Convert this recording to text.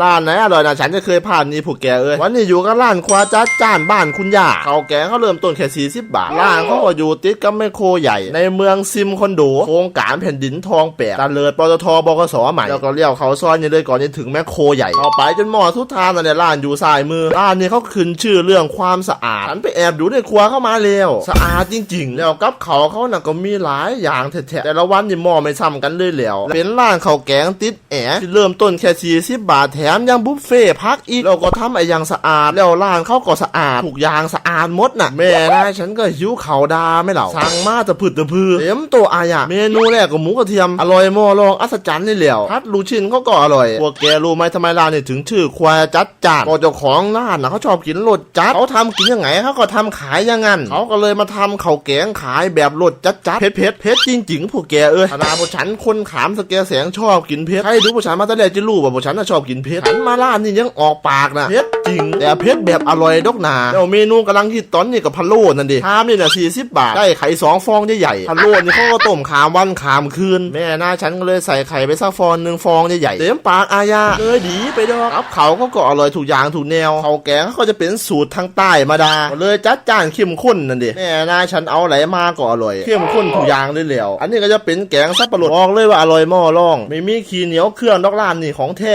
ร้านไหนอร่อยนะฉันจะเคยผ่านนี่ผูกแกเอ้ยวันนี้อยู่กับร้านควาจัดจ้านบ้านคุณย่าเขาวแกงเขาเริ่มต้นแค่ 40 บาทร้านเขาก็อยู่ติดกับแมคโครใหญ่ ในเมืองซิมคอนโดโครงการแผ่นดินทองแปดตะเลิดปตทบกสใหม่แล้วก็เลี้ยวเขาซอยนี่เลยก่อนจะถึงแมคโครใหญ่เข้าไปจนหมอทุกทางนั่นแหละร้านอยู่ซ้ายมือร้านนี้เขาขึ้นชื่อเรื่องความสะอาดฉันไปแอบดูในครัวเข้ามาแล้วสะอาดจริง ๆ แล้วกับเขาเขาน่ะก็มีหลายอย่างแท้ๆแต่ละวันนี่หม้อไม่ซ้ำกันเลยแล้วเป็นร้านข้าวแกงติดแอร์ที่เริ่มต้นแค่40บาทแถมยังบุฟเฟ่พักอีกแล้วก็ทำไอ้ย่างสะอาดแล้วร้านเขาก็สะอาดทุกยางสะอาดหมดน่ะแม่ได้ฉันก็หิวเขาดาไม่เหล่าสั่งมาจะพืดจะพือเต็มตัวอายะเมนูแรกก็หมูกระเทียมอร่อยมอลองอัศจรรย์นี่แหล้วพัดลูชินเขาก็อร่อยพวกแกรู้ไหมทำไมร้านนี่ถึงชื่อควายจัดจานก็เจ้าของร้านนะเขาชอบกินรสจัดเขาทำกินยังไงเขาก็ทำขายอย่างนั้นเขาก็เลยมาทำข้าแกงขายแบบรสจัดจัดเผ็ดเผ็ดเผ็ดจริงๆพวกแกเอ้ยขนาดพวกฉันคนขามสแกแสงชอบกินเผ็ดใครดูพวกฉันมาตั้งแต่จะรู้ว่าพวกฉันน่ะชอบกินเผ็ดฉันมาร้านนี่ยังออกปากนะเผ็ดจริง แต่เผ็ดแบบอร่อยดอกหนาแล้วเมนูกำลังฮิตตอนนี้กับพะโล้นั่นดิชามนี่นะ40บาท ได้ไข่สองฟองใหญ่ๆพะโล้นี่เขาก็ต้มขามวันขามคืน แม่หน้าฉันก็เลยใส่ไข่ไปสักฟองหนึ่งฟองใหญ่ๆเต็มปากอายาเลยดีไปดอกครับเขาเขาก็อร่อยถูกอย่างถูกแนวเขาวแกงเขาก็จะเป็นสูตรทางใต้มาดาก็เลยจัดจ้านเข้มข้นนั่นดิแม่หน้าฉันเอาไหลมาก็อร่อยเข้มข้นถูกอย่างเลยแล้วอันนี้ก็จะเป็นแกงสับปะรดบอกเลยว่าอร่อยหม้อร่อง ไม่มีขี้เหนียวเครื่องดอกลานนี่ของแท้